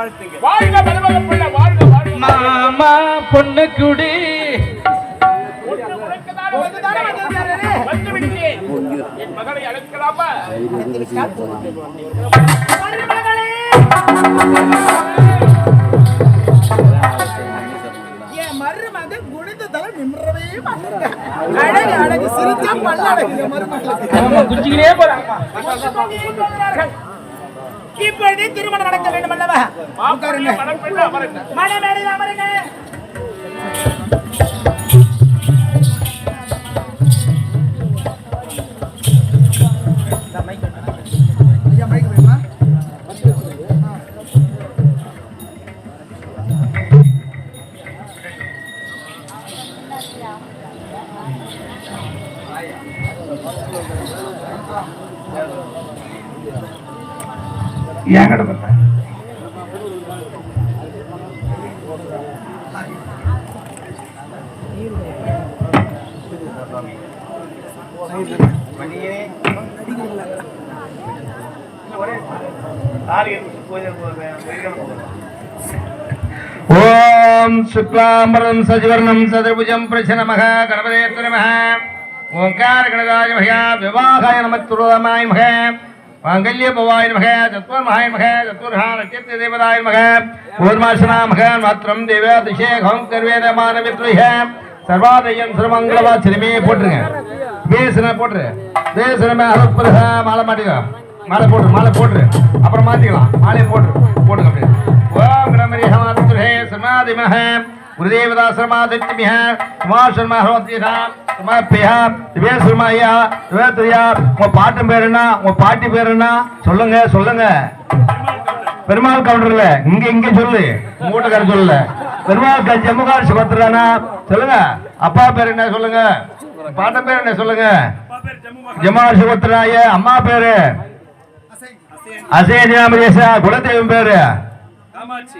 வாழ்த்துங்க. மாமா பொண்ணு குடி. என் மகளை அழைக்கலாமா? மருமகளே அழகு அழகு சிரிச்சா பல்ல அழகு என் மருமகளுக்கு குச்சிக்கிட்டே போறாங்க இப்பொழுது திருமணம் நடக்க வேண்டும் அல்லவா? மணப்பெண்ணு அமருங்க. வேணுமா ஏன் கிடப்ப ஓம் சுக்லாம்பரம் சஜிவர்ணம் சதுர்புஜம் பிரசனமக கணபதே நமः ஓங்கார கணதாய மகா விவாகாய நமத்துருதமாய் மகா. மாங்கல்ய பவாய மக தத்வமகாய மக தத்வர்ஹா நட்சத்திர தேவதாய மக பூர்மாசனா மக மாத்திரம் தேவ அபிஷேகம் கர்வேத மானவித்ருஹ சர்வாதயம் சிரமங்களவா சிறுமே போட்டுருங்க. பேசுன போட்டுரு. பேசுன அருப்புரக மாலை மாட்டிக்கோ. மாலை போட்டு மாலை போட்டுரு. அப்புறம் மாத்திக்கலாம். மாலையை போட்டு போட்டுங்க அப்படியே. ஓம் கிரமரி ஹமாதுரே சமாதிமஹ குமார் சர்மா குமார் ஹரோத்யதா சமாப்பியா திவே சுமாயா திவேத்ரியா உங்க பாட்டு பேர் என்ன உங்க பாட்டி பேர் என்ன சொல்லுங்க சொல்லுங்க. பெருமாள் கவுண்டர்ல இங்க இங்க சொல்லு. உங்க வீட்டுக்கார சொல்லல. பெருமாள் க- ஜம்முகார் சுபத்ரானா சொல்லுங்க. அப்பா பேர் என்ன சொல்லுங்க. பாட்டன் பேர் என்ன சொல்லுங்க. அப்பா பேர் ஜம்மு மகா சுபத்ராய அம்மா பேரு? அசேஜாமதேசா குலதெய்வம் பேரு?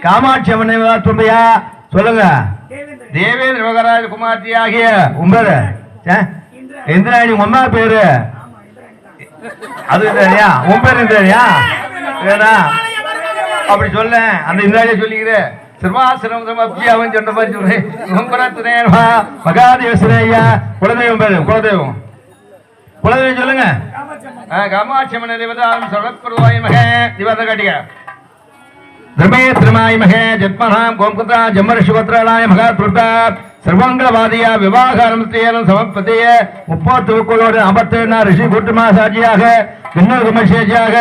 காமாட்சி அம்மன் தும்பையா சொல்லுங்க. தேவேந்திர மகராஜ குமார்த்தி ஆகிய உன் பேரு? இந்திராணி உங்க அம்மா பேரு? அது இந்திராணியா? உன் பேர் இந்திராணியா? வேணா அப்படி சொல்ல. அந்த இந்திராணியை சொல்லிக்கிறேன் சிறுவாசனம் சமப்பியாவும் சொன்ன மாதிரி சொல்றேன் உம்பரத்துனேன்மா மகாதேவசனையா? குலதெய்வம் பேரு குலதெய்வம். குலதெய்வம் சொல்லுங்க. ஆ, காமாட்சி அம்மன் தேவதாம் சரத்பிரவாய மக. திவத காட்டிக்க. திருமே திருமாய் மகே ஜத்மனாம் கோம்குதா ஜம்மர் சுபத்ராலாய மகா துர்கா சர்வங்கலவாதிய விவாகாரமத்தேனம் சமப்பதிய முப்பத்து உக்களோடு அமர்த்தேனா ரிஷி கூட்டுமா சாட்சியாக இன்னொரு குமசேஜியாக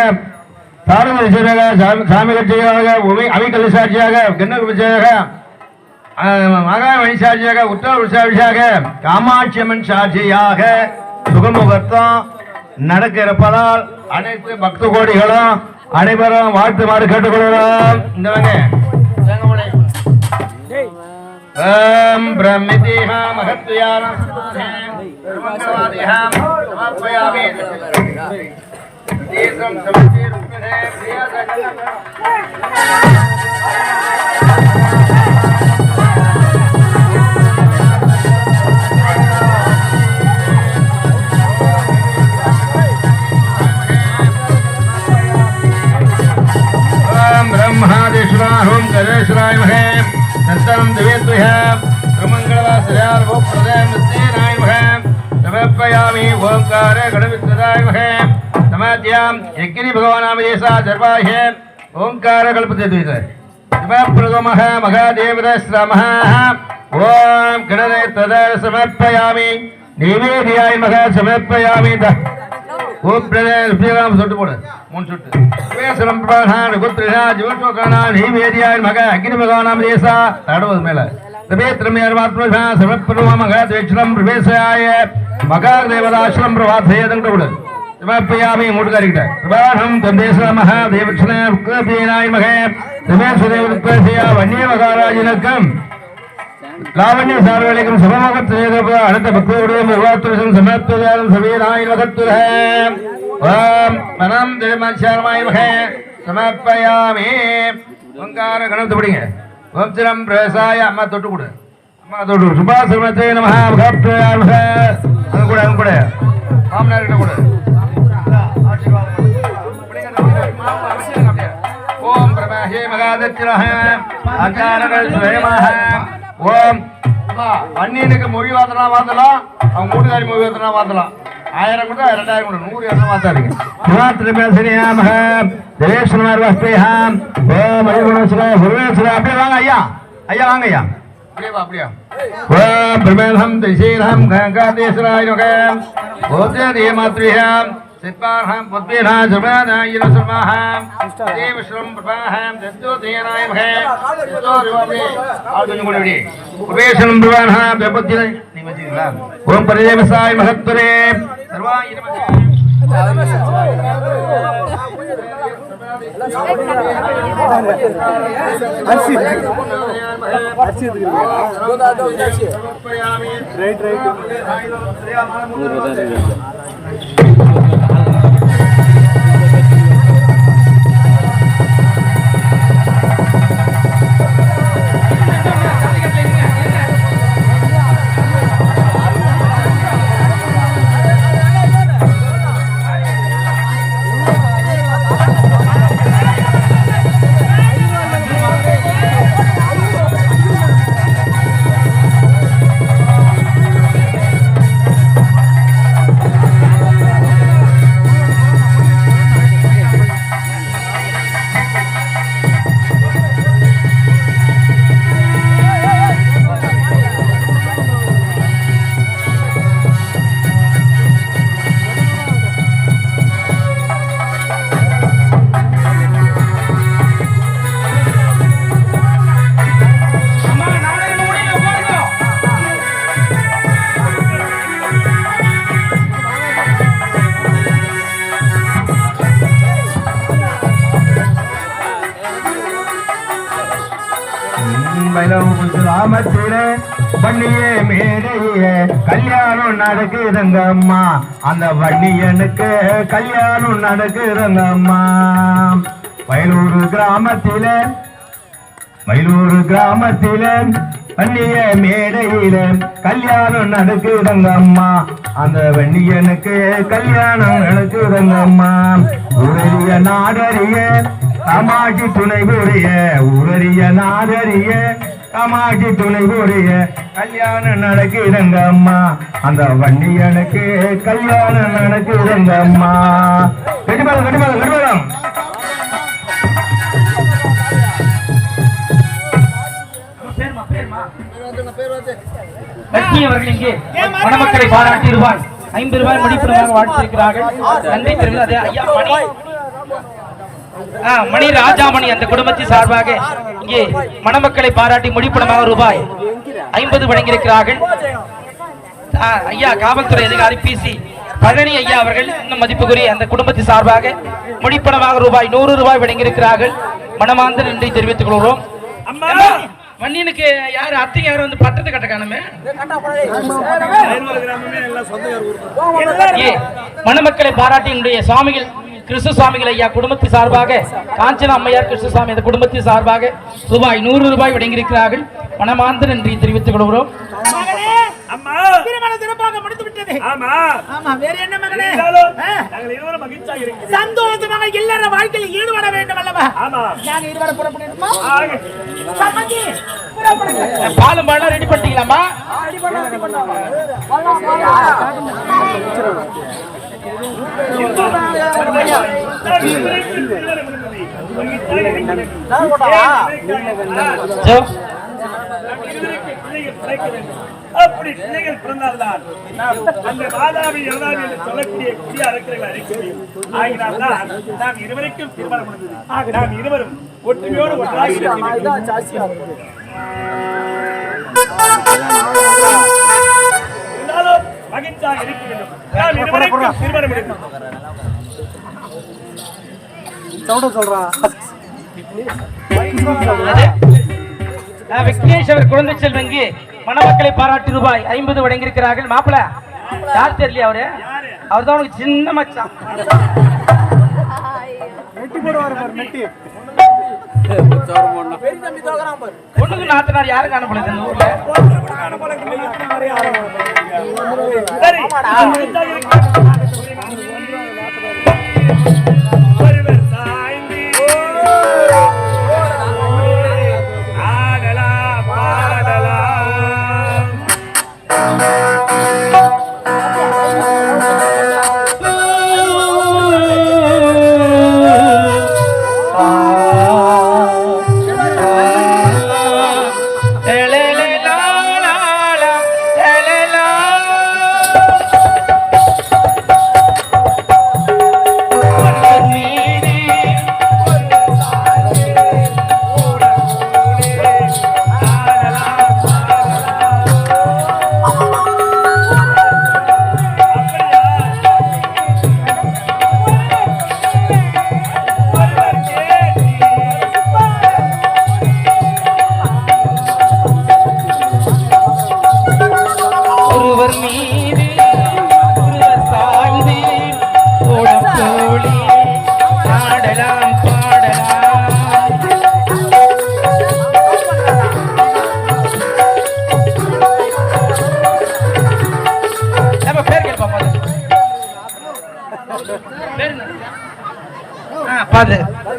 சாரங்க ரிஷியாக சாமி கட்சியாக அவிகல் சாட்சியாக கிண்ணர் விஜயாக மகாமணி சாட்சியாக உத்தர சாட்சியாக காமாட்சியம்மன் சாட்சியாக சுகமுகத்தம் நடக்க இருப்பதால் அனைத்து பக்த கோடிகளும் அனைவரும் வாழ்த்துமாறு கேட்டுக்கொள்கிறோம். இந்த ஓம் பிரமிதிஹ மகத்யானம் யஜ்யாம் யஜ்ஞி பகவானாமதேசா தர்வாஹே ஓங்கார கல்பத்தத்வித சிவப்பிரதமஹ மகாதேவரஸ்ரமஹ ஓம் கிணதை தத சமர்ப்பயாமி. நிவேதியாய் மக சமர்ப்பயாமி. த ஓம் பிரதேஷ் ஸ்ரீராம் சொட்டு போடு. மூணு சொட்டு. சுவேசரம் பிரதான குத்ரிஷா ஜீவசோகானா நிவேதியாய் மக அக்னி பகவானாமதேசா தடவது மேலே. சமர்ப்பணமாக துவேஷம் பிரவேசாய மகாதேவதாசிரம் பிரவாசேதங்க விடுது சமர்ப்பயாமி மூட்டுக்காரிக்கிட்ட. தந்தேச மகா தேவக்ஷண உக்ரபீனாய் மக வன்னிய மகாராஜினக்கம் லாவண்ய சார்வலிக்கும் சமமகத் அடுத்த பக்தோடைய நிர்வாகத்துடன் சமத்துவதாரம் சபீராய் மகத்துர ஓம் மனம் திருமாச்சாரமாய் மக சமர்ப்பயாமி. ஓங்கார கணத்து பிடிங்க ஓம் சிரம் பிரசாய அம்மா தொட்டு கொடு அதோடு சுபாசிரமத்தை நம கூட அது கூட. கூட. ஓம் பிரமஹே மகாதத்திரஹ அகாரகள் சுயமஹ ஓம் அண்ணியனுக்கு மொழி வாத்தனா வாத்தலாம் அவங்க கூட்டுக்காரி மொழி வாத்தனா வாத்தலாம் ஆயிரம் கூட ரெண்டாயிரம் கூட நூறு இரநூறு வாத்தாருங்க சிவாத்திரமேசனியாமக தேவேஸ்வரமார் வஸ்தேஹாம் ஓம் மணிகுணசுர குருவேஸ்வர அப்படியே வாங்க ஐயா ஐயா வாங்க ஐயா அப்படியே வா அப்படியே ஓம் பிரமேதம் திசீரம் கங்காதேஸ்வராய நுகம் ஓத்தியே மாத்ரியாம் सिपार्हं पद्मीनां सर्वादाय सर्वाहं देव श्रम प्रभाहं दत्तो देनाय भय दत्तो देवादे आदुनि मुनिवडे उपेशनं प्रवाहः व्यपद्यने ரைட் வள்ளியே மேடைய கல்யாணம் நடக்குதுங்க அம்மா அந்த வள்ளியனுக்கு கல்யாணம் நடக்குதுங்க அம்மா வயலூர் கிராமத்தில மயிலூர் கிராமத்தில வன்னிய மேடையில கல்யாணம் நடக்குதுங்க அம்மா அந்த வன்னியனுக்கு கல்யாணம் நடக்குதுங்க அம்மா உரிய நாடறிய காமாட்சி துணை புரிய உரிய நாடறிய காமாட்சி துணை புரிய கல்யாணம் நடக்குதுங்க அம்மா அந்த வன்னியனுக்கு கல்யாணம் நடக்குதுங்க அம்மா கடிமலம் கடிமலம் கடிமலம் லட்சுமி அவர்கள் இங்கே மணமக்களை ஐம்பது ரூபாய் மதிப்பீடாக வாழ்த்திருக்கிறார்கள் நன்றி தெரிவித்து அதே ஐயா மணி. மணி ராஜாமணி அந்த குடும்பத்தின் சார்பாக இங்கே மணமக்களை பாராட்டி முடிப்பணமாக ரூபாய் ஐம்பது வழங்கியிருக்கிறார்கள். ஐயா காவல்துறை அதிகாரி பி சி பழனி ஐயா அவர்கள் இன்னும் மதிப்புக்குரிய அந்த குடும்பத்தின் சார்பாக முடிப்பணமாக ரூபாய் நூறு ரூபாய் வழங்கியிருக்கிறார்கள். மனமார்ந்த நன்றி தெரிவித்துக் கொள்கிறோம். மண்ணினுக்கு யாரு அத்தை யாரும் வந்து பட்டத்தை கட்ட காணுமே? மணமக்களை பாராட்டி என்னுடைய சுவாமிகள் கிறிஸ்து சுவாமிகள் ஐயா குடும்பத்தின் சார்பாக காஞ்சனா அம்மையார் கிறிஸ்துசாமி அந்த குடும்பத்தின் சார்பாக ரூபாய் நூறு ரூபாய் வழங்கியிருக்கிறார்கள். மனமார்ந்த நன்றி தெரிவித்துக் கொள்கிறோம். சந்தோஷமாக இல்லற வாழ்க்கையில் ஈடுபட வேண்டும் அல்லவா? நாங்க சம்மந்தி புறப்படுங்க. பாலும் பழம் ரெடி பண்ணிட்டீங்களாமா அப்படி பிள்ளைகள் பிறந்தால்தான் நாம் அந்த மாதாவி யமுனாவி என்று சொல்லக்கூடிய குடிய அரக்கர்களை அழைக்க முடியும் ஆகினால் தான் நாம் இருவருக்கும் திருமணம் முடிந்தது ஆக நாம் இருவரும் ஒற்றுமையோடு ஒன்றாக இருக்க வேண்டும். மகிழ்ச்சியாக இருக்க வேண்டும். நாம் இருவருக்கும் திருமணம் ஆ, விக்னேஷ் அவர் குழந்தை செல்வங்கி மணமக்களை பாராட்டி ரூபாய் ஐம்பது வழங்கியிருக்கிறார்கள். மாப்பிள யார் தெரியலையா அவரு? அவர் தான் உனக்கு சின்ன மச்சான். பொண்ணுக்கு நாத்தனார் யாரும் காணப்படுது இந்த ஊர்ல? சரி.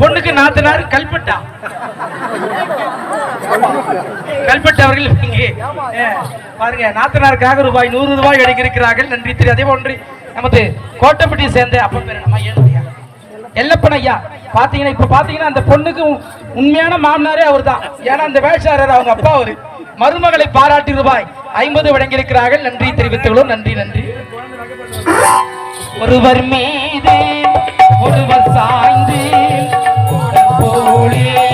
பொண்ணுக்கு நாத்தனார் கல்பட்டா. கல்பட்டு அவர்கள் இங்கே. பாருங்க நாத்தனாருக்காக ரூபாய் நூறு ரூபாய் எடுக்கிறார்கள் நன்றி திரு. அதே போன்று நமது கோட்டப்பட்டியை சேர்ந்த அப்ப பேர் ஏழுமையா எல்லப்பன் ஐயா பாத்தீங்கன்னா இப்ப பாத்தீங்கன்னா அந்த பொண்ணுக்கு உண்மையான மாமனாரே அவர்தான். ஏன்னா அந்த வேஷாரர் அவங்க அப்பா அவரு. மருமகளை பாராட்டி ரூபாய் ஐம்பது வழங்கியிருக்கிறார்கள். நன்றி தெரிவித்துள்ளோம் நன்றி நன்றி. ஒருவர் மீது ஒருவர் சாய்ந்து போலே.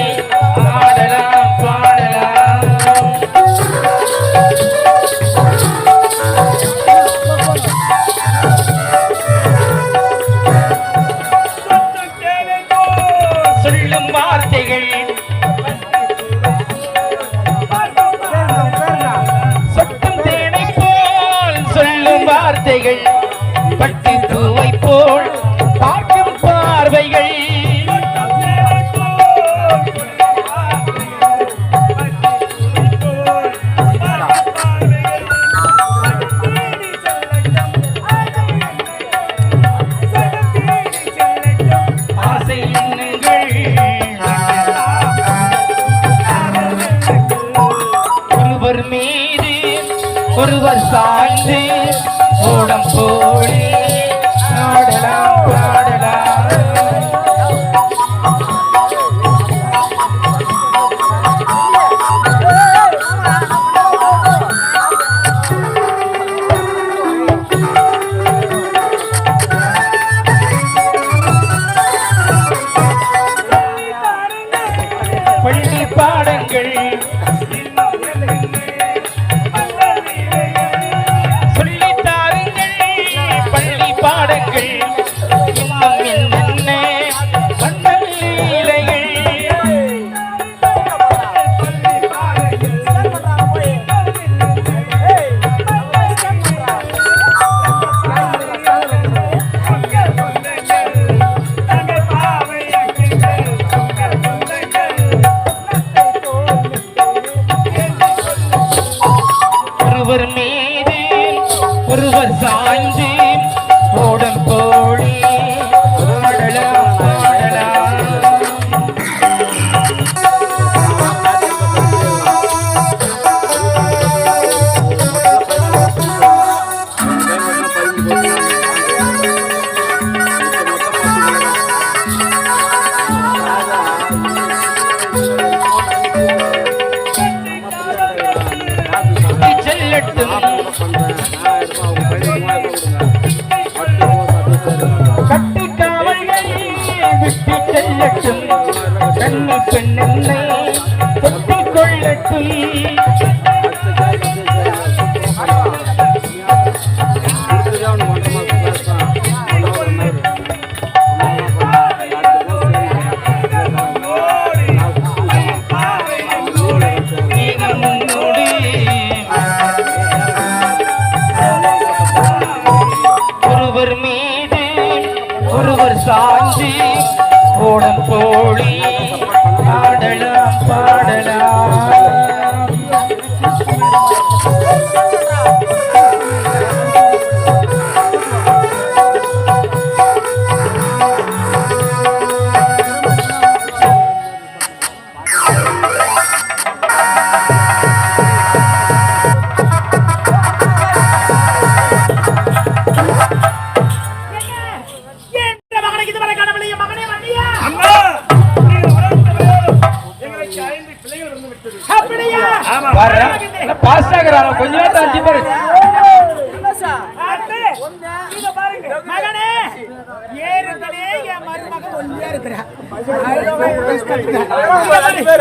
மீது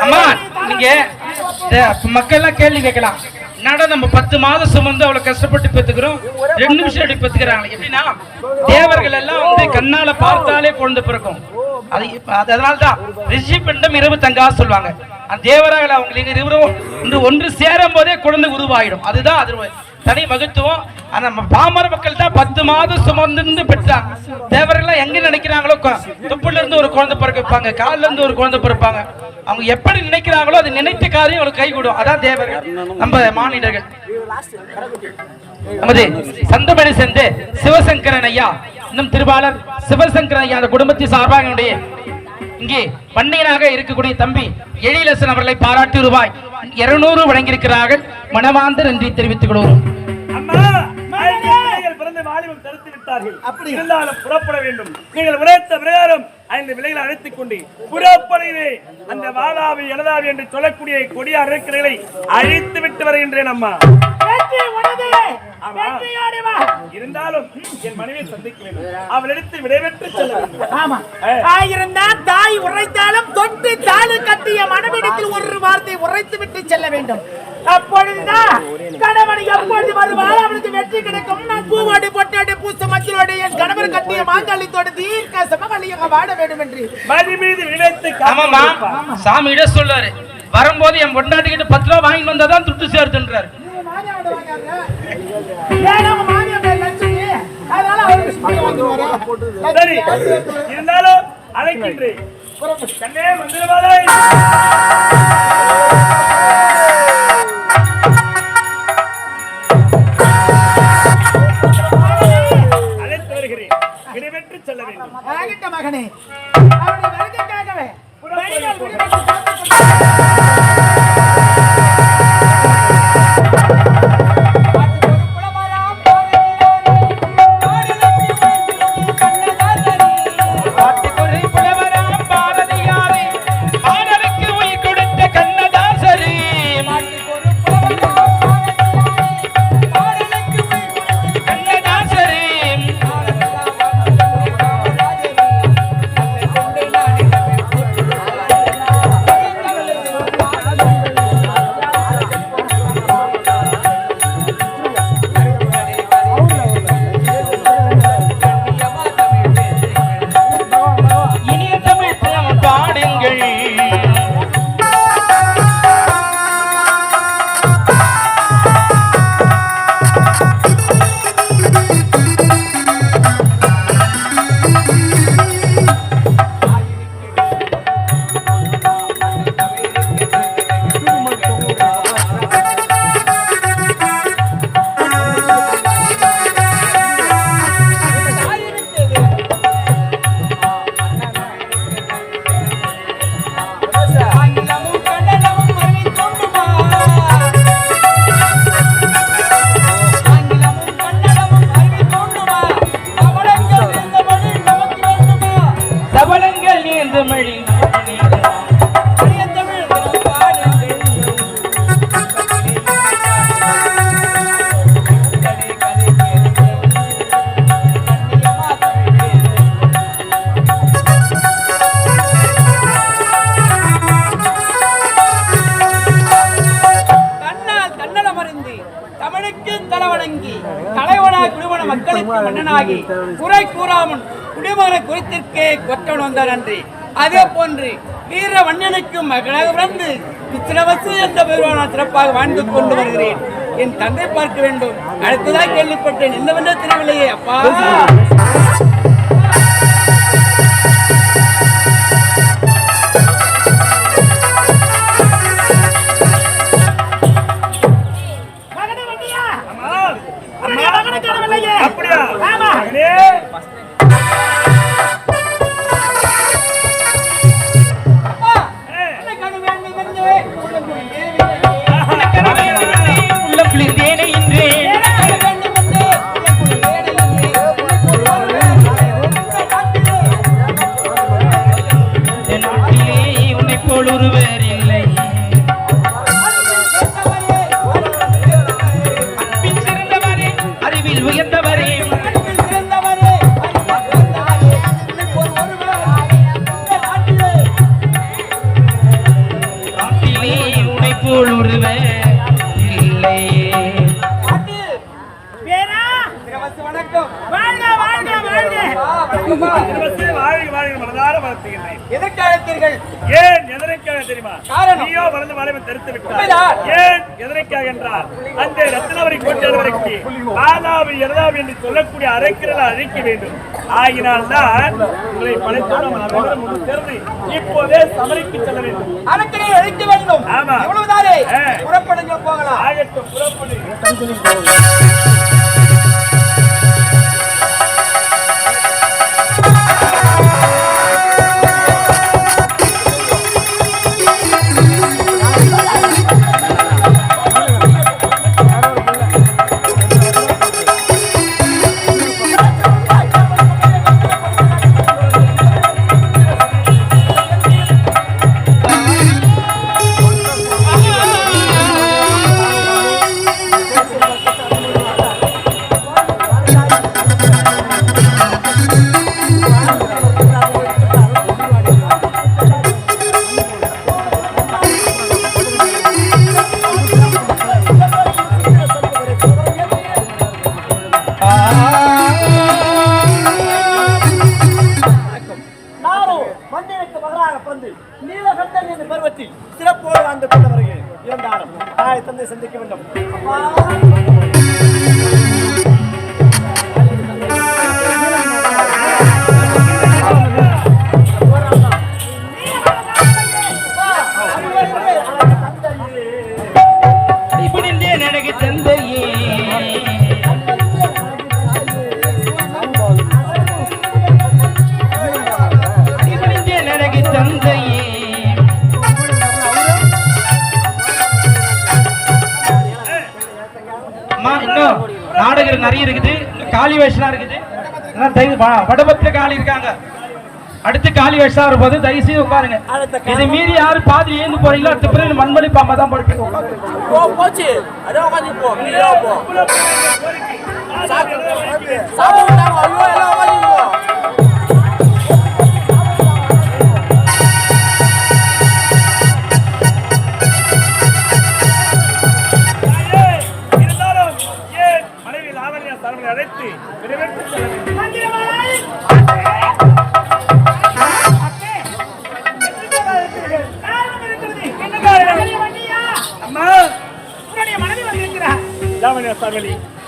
அம்மா நீங்க மக்கள் எல்லாம் கேள்வி கேட்கலாம். என்னடா நம்ம பத்து மாதம் சுமந்து அவ்வளவு கஷ்டப்பட்டு பெத்துக்கிறோம்? ரெண்டு நிமிஷம் அப்படி பெத்துக்கிறாங்க எப்படின்னா தேவர்கள் எல்லாம் வந்து கண்ணால பார்த்தாலே குழந்தை பிறக்கும். அது இப்ப- தான் ரிஷி பெண்டம் இரவு தங்கா சொல்லுவாங்க. அந்த தேவராக அவங்களுக்கு இருவரும் இன்று ஒன்று சேரும் போதே குழந்தை உருவாயிடும். அதுதான் அது தனி மகத்துவம். ஆனா நம்ம பாமர மக்கள் தான் பத்து மாதம் சுமந்து பெற்றாங்க தேவரெல்லாம் எங்க நினைக்கிறாங்களோ துப்புல இருந்து ஒரு குழந்தை பிறப்பாங்க கால்ல இருந்து ஒரு குழந்தை பிறப்பாங்க அவங்க எப்படி நினைக்கிறாங்களோ அது நினைத்த காரியம் அவங்களுக்கு கைகூடும் அதான் தேவர்கள் நம்ம மாநிலர்கள் நமது சந்தமணி சேர்ந்து சிவசங்கரன் ஐயா இன்னும் திருவாளர் சிவசங்கரன் ஐயா அந்த குடும்பத்தின் சார்பாக என்னுடைய இங்கே பண்ணையனாக இருக்கக்கூடிய தம்பி எழிலசன் அவர்களை பாராட்டி ரூபாய் இருநூறு வழங்கியிருக்கிறார்கள். மனமார்ந்த நன்றி தெரிவித்துக் கொள்வோம். இருந்தாலும் புறப்பட வேண்டும். நீங்கள் உரைத்த பிரகாரம் ஐந்து விலைகளை அழைத்துக் கொண்டு புறப்படுகிறே அந்த வாதாவி எழுதாவி என்று சொல்லக்கூடிய கொடிய அழைக்கிறகளை அழித்து விட்டு வருகின்றேன் அம்மா. இருந்தாலும் என் மனைவியை சந்திக்க வேண்டும் அவளிடத்து விடைபெற்று செல்ல தாய் உரைத்தாலும் தொட்டு தாலு கட்டிய மனைவிடத்தில் ஒரு வார்த்தை உரைத்து விட்டு செல்ல வேண்டும். அப்பொழுதுதான் கணவன் எப்பொழுது வருவாள் அவனுக்கு வெற்றி கிடைக்கும். நான் பூவோடு பொட்டோடு பூச மஞ்சளோடு என் கணவர் கட்டிய மாங்கல்யத்தோடு தீர்க்க சமகலியாக வாழ வேண்டும் என்று மதி மீது நினைத்து ஆமாமா சாமியிட சொல்றாரு. வரும்போது என் பொண்டாட்டி கிட்ட பத்து ரூபா வாங்கிட்டு வந்தாதான் துட்டு சேர்த்துன்றாரு? சரி இருந்தாலும் அழைக்கின்றேன். மகனே. அவருடைய வருகைக்காகவே விடுவித்து கொற்றவன் நன்றி. அதே போன்று வீர வண்ணனுக்கு மகனாக பிறந்து சித்திரவசு என்ற நான் சிறப்பாக வாழ்ந்து கொண்டு வருகிறேன். என் தந்தை பார்க்க வேண்டும். அடுத்ததாக கேள்விப்பட்டேன். என்னவென்ற தெரியவில்லையே அப்பா. திருவசி வாழ்க வாழ்க மனதார வளர்த்துகின்றேன் எதற்கு அழைத்தீர்கள்? ஏன் எதற்காக தெரியுமா? நீயோ வளர்ந்து மலைமை தடுத்து விட்டார். ஏன் எதற்காக என்றால் அந்த ரத்னவரி கோட்டவரைக்கு ஆதாவி எதாவி என்று சொல்லக்கூடிய அரைக்கிறத அழைக்க வேண்டும். ஆகினால் தான் உங்களை படைத்தோடு நாம் முன் சேர்ந்து இப்போதே சமரிக்கு செல்ல வேண்டும். அரக்கனை அழைக்க வேண்டும். ஆமா. புறப்படுங்க போகலாம். ஆகட்டும் புறப்படு இன்னும் காளி வேஷம்லாம் இருக்குது. எல்லாம் தயவு- வ- வடபத்திர காளி இருக்காங்க. அடுத்து காளி வேஷம் வரும்போது தயவு செய்து உட்காருங்க இது மீறி யாரு பாதி ஏந்து போறீங்களோ அடுத்த பிறகு மண்மணி பாம்பா தான் படுப்பீங்க உட்காருங்க. போச்சு. அதான் உட்காந்து போ. நீயா போ? ஆதாவி சாப்பிட்டு அழைத்து விரைவிட்டு செல்ல வேண்டும்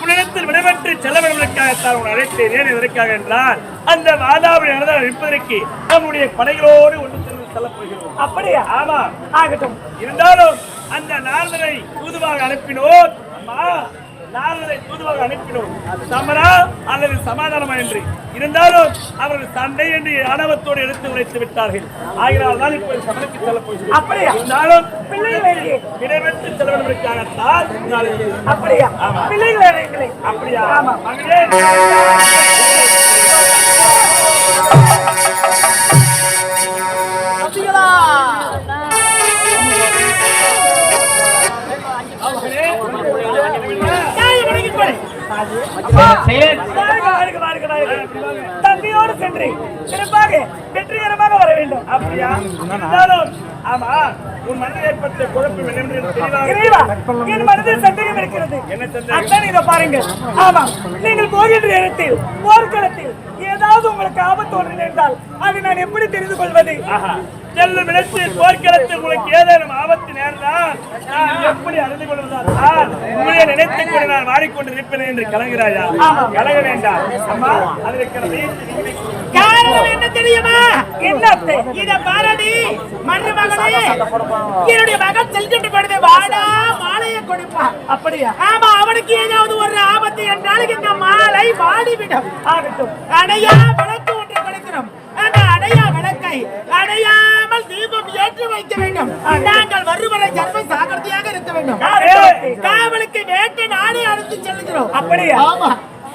உன்னிடத்தில் விடைபெற்று செல்ல வேண்டுவதற்காகத்தான் உன் அழைத்தேன். ஏன் எதற்காக என்றால் அந்த மாதாவை நடந்தால் இருப்பதற்கு நம்முடைய படைகளோடு ஒன்று சென்று போகிறோம். அப்படியா? ஆமா. ஆகட்டும். இருந்தாலும் அந்த நாரதரை தூதுவாக அனுப்பினோம் அம்மா நாரதரை தூதுவாக அனுப்பினோம் சமரா அல்லது சமாதானமா என்று இருந்தாலும் அவர்கள் சண்டை என்று ஆணவத்தோடு எடுத்து உரைத்து விட்டார்கள் ஆகினால் தான் இப்போது சமனுக்கு செல்ல போகிறோம் அப்படியா? இருந்தாலும் பிள்ளைகள்? விடைபெற்று செல்வதற்காகத்தான் அப்படியா. பிள்ளைகள் அப்படியா ஆமா. மகளே தம்பியோடு சென்று சிறப்பாக வெற்றிகரமாக வர வேண்டும். அப்படியா? ஆமா உன் மனதில் ஏற்பட்ட குழப்பம் என்னவென்று என் மனதில் சந்தேகம் இருக்கிறது? அத்தான் இதை பாருங்கள். ஆமா நீங்கள் போகின்ற இடத்தில் போர்க்களத்தில் ஏதாவது உங்களுக்கு ஆபத்து ஒன்று நேர்ந்தால் அதை நான் எப்படி தெரிந்து கொள்வது. செல்லும் இடத்தில் போர்க்களத்தில் உங்களுக்கு ஏதேனும் ஆபத்து நேர்ந்தால் நான் எப்படி அறிந்து கொள்வதால்? உங்களை நினைத்துக் கொண்டு நான் வாடிக்கொண்டு இருப்பேன் என்று கலங்குகிறாயா? கலங்க வேண்டாம். அம்மா காரணம் என்ன தெரியுமா? என்ன இத பாரடி மருமகளே என்னுடைய மகன் செல்கின்ற பொழுது வாடா மாலையை கொடுப்பான். அப்படியா? ஆமா அவனுக்கு ஏதாவது ஒரு ஆபத்து என்றால் இந்த மாலை வாடிவிடும். ஆகட்டும். அணையா விளக்கு ஒன்று கொடுக்கிறோம். அந்த அணையா விளக்கை. அணையாமல் தீபம் ஏற்றி வைக்க வேண்டும். நாங்கள் வருவரை சர்வ சாகர்த்தியாக இருக்க வேண்டும். காவலுக்கு வேட்டை நானே அழைத்து செல்கிறோம் அப்படியா? ஆமா.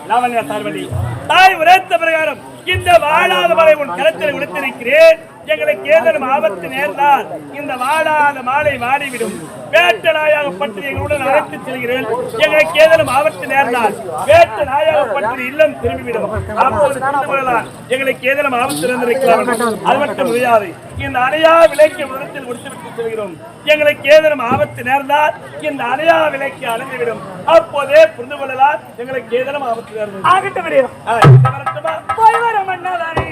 லாவண்யா சார்வதி தாய் உரைத்த பிரகாரம் இந்த வாழாத மலை உன் கரத்தில் விடுத்திருக்கிறேன் எங்களுக்கு ஏதேனும் ஆபத்து நேர்ந்தால் இந்த வாடாத மாலை வாடிவிடும். வேட்ட நாயாகப்பட்டு எங்களுடன் அழைத்து செல்கிறேன். எங்களுக்கு ஏதேனும் ஆபத்து நேர்ந்தால் வேட்ட நாயாகப்பட்டு இல்லம் திரும்பிவிடும். எங்களுக்கு ஏதேனும் ஆபத்து இருந்திருக்கலாம் அது மட்டும் முடியாது. இந்த அணையா விலைக்கு விடத்தில் முடித்துவிட்டு செல்கிறோம். எங்களுக்கு ஏதேனும் ஆபத்து நேர்ந்தால் இந்த அணையா விலைக்கு அணைந்துவிடும் அப்போதே புரிந்து கொள்ளலாம். எங்களுக்கு ஏதேனும் ஆபத்து நேர்ந்தது ஆகட்டும்? போய் வர மன்னதானே